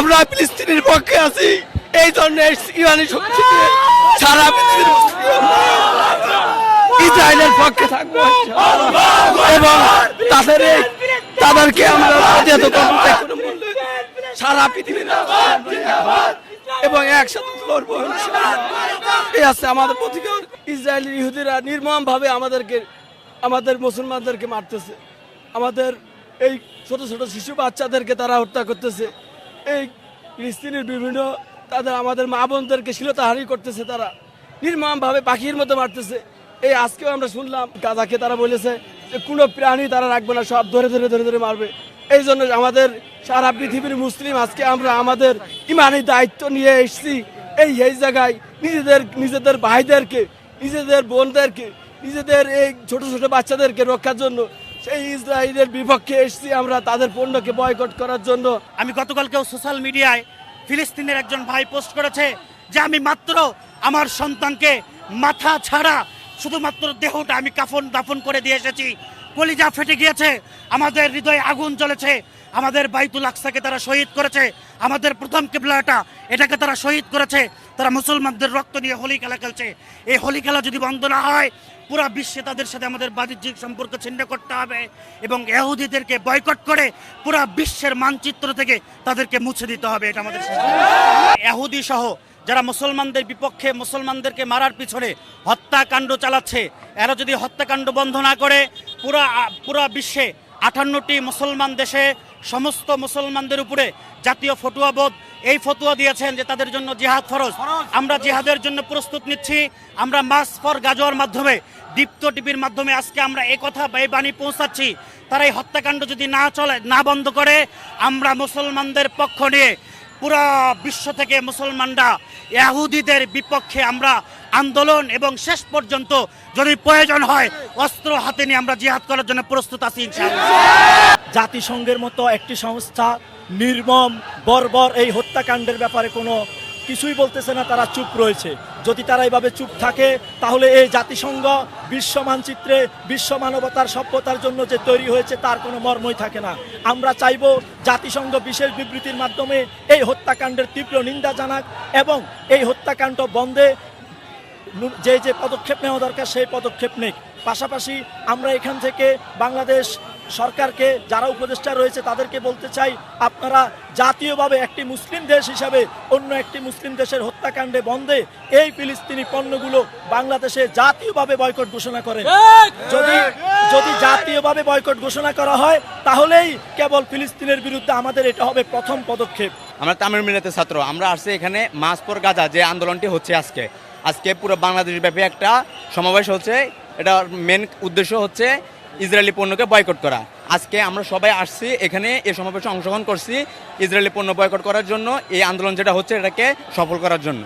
আমরা ফিলিস্তিনের পক্ষে আছি। এই জন্য ইরানি শক্তি সারা পৃথিবীর ইসরায়েলের পক্ষে থাকব। এবং তাদের তাদেরকে আমরা প্রতিহত করব যে সারা পৃথিবীর এবং একসাথে লড়বো আমাদের প্রতিকার। ইসরায়েলি ইহুদিরা নির্মম ভাবে আমাদেরকে আমাদের মুসলমানদেরকে মারতেছে। আমাদের এই ছোট ছোট শিশু বাচ্চাদেরকে তারা হত্যা করতেছে। এই ফিলিস্তিনের বিভিন্ন তাদের আমাদের মা বোনদেরকে শিলতাহারি করতেছে তারা। নির্মম ভাবে পাখির মতো মারতেছে। এই আজকেও আমরা শুনলাম, গাজাকে তারা বলেছে যে কোনো প্রাণী তারা রাখবে না, সব ধরে ধরে ধরে ধরে মারবে। এই জন্য আমাদের সারা পৃথিবীর মুসলিম আজকে আমরা আমাদের ইমানি দায়িত্ব নিয়ে এসেছি। এই এই জায়গায় নিজেদের নিজেদের ভাইদেরকে, নিজেদের বোনদেরকে, নিজেদের এই ছোট ছোট বাচ্চাদেরকে রক্ষার জন্য সেই ইসরায়েলের বিপক্ষে এসেছি আমরা তাদের পণ্যকে বয়কট করার জন্য। আমি গতকালকেও সোশ্যাল মিডিয়ায় ফিলিস্তিনের একজন ভাই পোস্ট করেছে যে আমি মাত্র আমার সন্তানকে মাথা ছাড়া শুধুমাত্র দেহটা আমি কাফন দাফন করে দিয়ে এসেছি। কলিজা ফেটে গিয়েছে, আমাদের হৃদয়ে আগুন জ্বলেছে। আমাদের বাইতুল আকসাকে তারা শহীদ করেছে। আমাদের প্রথম কেবলাটা, এটাকে তারা শহীদ করেছে। তারা মুসলমানদের রক্ত নিয়ে হোলি খেলা খেলছে। এই হোলি খেলা যদি বন্ধ না হয়, পুরো বিশ্বে তাদের সাথে আমাদের বাণিজ্যিক সম্পর্ক ছিন্ন করতে হবে এবং এহুদিদেরকে বয়কট করে পুরা বিশ্বের মানচিত্র থেকে তাদেরকে মুছে দিতে হবে, এটা আমাদের এহুদি সহ যারা মুসলমানদের বিপক্ষে মুসলমানদেরকে মারার পিছনে হত্যাকাণ্ড চালাচ্ছে, এরা যদি হত্যাকাণ্ড বন্ধ না করে, পুরা পুরা বিশ্বে আটান্নটি মুসলমান দেশে সমস্ত মুসলমানদের উপরে জাতীয় ফতুয়া বোধ এই ফতুয়া দিয়েছেন যে তাদের জন্য জিহাদ ফরজ। আমরা জিহাদের জন্য প্রস্তুত নিচ্ছি। আমরা মাস ফর গাজোয়ার মাধ্যমে দীপ্ত টিভির মাধ্যমে আজকে আমরা এই কথা বা এই বাণী পৌঁছাচ্ছি। তারা এই হত্যাকাণ্ড যদি না চলে না বন্ধ করে আমরা মুসলমানদের পক্ষ নিয়ে পুরা বিশ্ব থেকে মুসলমানরা ইয়াহুদিদের বিপক্ষে আমরা আন্দোলন এবং শেষ পর্যন্ত যদি প্রয়োজন হয় অস্ত্র হাতে নিয়ে আমরা জিহাদ করার জন্য প্রস্তুত আছি ইনশাআল্লাহ। জাতিসংঘের মতো একটি সংস্থা নির্মম, বর্বর এই হত্যাকাণ্ডের ব্যাপারে কোনো কিছুই বলতেছে না, তারা চুপ রয়েছে। যদি তারা এইভাবে চুপ থাকে, তাহলে এই জাতিসংঘ বিশ্ব মানচিত্রে, বিশ্ব মানবতার সভ্যতার জন্য যে তৈরি হয়েছে, তার কোনো মর্মই থাকে না। আমরা চাইব জাতিসংঘ বিশেষ বিবৃতির মাধ্যমে এই হত্যাকাণ্ডের তীব্র নিন্দা জানাক এবং এই হত্যাকাণ্ড বন্ধে যে যে পদক্ষেপ নেওয়া দরকার, সেই পদক্ষেপ নেই পাশাপাশি আমরা এখান থেকে বাংলাদেশ সরকারকে যারা উপদেষ্টা রয়েছে তাদেরকে বলতে চাই আপনারা জাতীয়ভাবে একটি মুসলিম দেশ হিসাবে অন্য একটি মুসলিম দেশের হত্যাকাণ্ডে বন্ধে এই ফিলিস্তিনি পণ্যগুলো বাংলাদেশে জাতীয়ভাবে বয়কট ঘোষণা করেন। যদি যদি জাতীয়ভাবে বয়কট ঘোষণা করা হয় তাহলেই কেবল ফিলিস্তিনের বিরুদ্ধে আমাদের এটা হবে প্রথম পদক্ষেপ। আমরা তামিল মিলাতে ছাত্র আমরা আসছি এখানে মাসপর গাজা যে আন্দোলনটি হচ্ছে আজকে। আজকে পুরো বাংলাদেশ ব্যাপী একটা সমাবেশ হচ্ছে। এটা মেন উদ্দেশ্য হচ্ছে ইসরায়েলি পণ্যকে বয়কট করা। আজকে আমরা সবাই আসছি, এখানে এ সমাবেশে অংশগ্রহণ করছি। ইসরায়েলি পণ্য বয়কট করার জন্য, এই আন্দোলন যেটা হচ্ছে, এটাকে সফল করার জন্য।